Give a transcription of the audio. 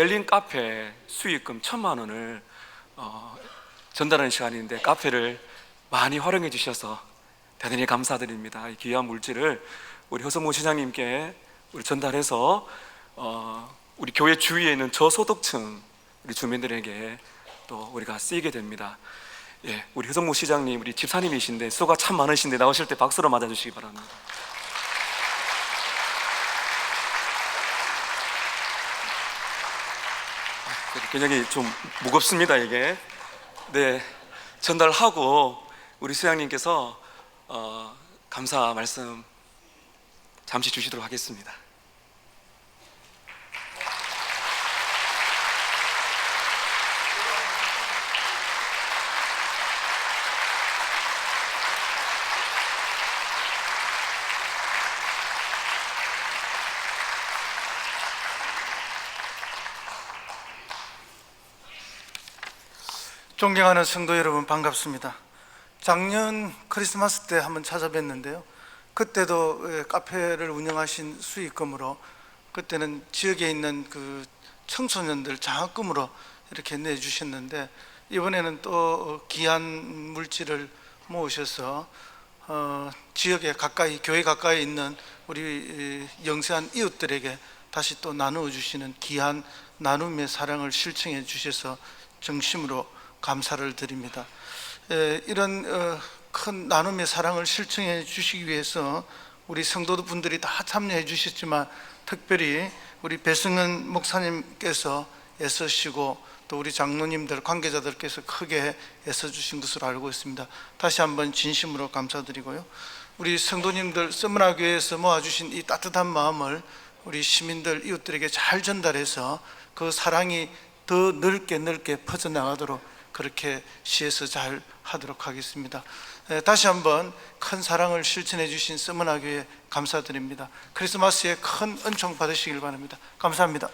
엘린 카페 수익금 천만 원을 어, 전달하는 시간인데 카페를 많이 활용해 주셔서 대단히 감사드립니다. 이 귀한 물질을 우리 허성모 시장님께 우리 전달해서 어, 우리 교회 주위에 있는 저소득층 우리 주민들에게 또 우리가 쓰이게 됩니다. 예, 우리 허성모 시장님 우리 집사님이신데 수가 참 많으신데 나오실 때 박수로 맞아주시기 바랍니다. 굉장히 좀 무겁습니다 이게. 네, 전달하고 우리 수양님께서 어, 감사 말씀 잠시 주시도록 하겠습니다. 존경하는 성도 여러분 반갑습니다. 작년 크리스마스 때 한번 찾아뵀는데요. 그때도 예, 카페를 운영하신 수익금으로 그때는 지역에 있는 그 청소년들 장학금으로 이렇게 내주셨는데 이번에는 또 귀한 물질을 모으셔서 어, 지역에 가까이 교회 가까이 있는 우리 이, 영세한 이웃들에게 다시 또 나누어 주시는 귀한 나눔의 사랑을 실천해 주셔서 정심으로 감사를 드립니다. 에, 이런 어, 큰 나눔의 사랑을 실천해 주시기 위해서 우리 성도분들이 다 참여해 주셨지만 특별히 우리 배승은 목사님께서 애쓰시고 또 우리 장로님들 관계자들께서 크게 애써 주신 것으로 알고 있습니다. 다시 한번 진심으로 감사드리고요. 우리 성도님들 서문화교회에서 모아주신 이 따뜻한 마음을 우리 시민들 이웃들에게 잘 전달해서 그 사랑이 더 넓게 넓게 퍼져나가도록 그렇게 시에서 잘 하도록 하겠습니다. 에, 다시 한번 큰 사랑을 실천해 주신 서문화 교회 감사드립니다. 크리스마스에 큰 은총 받으시길 바랍니다. 감사합니다.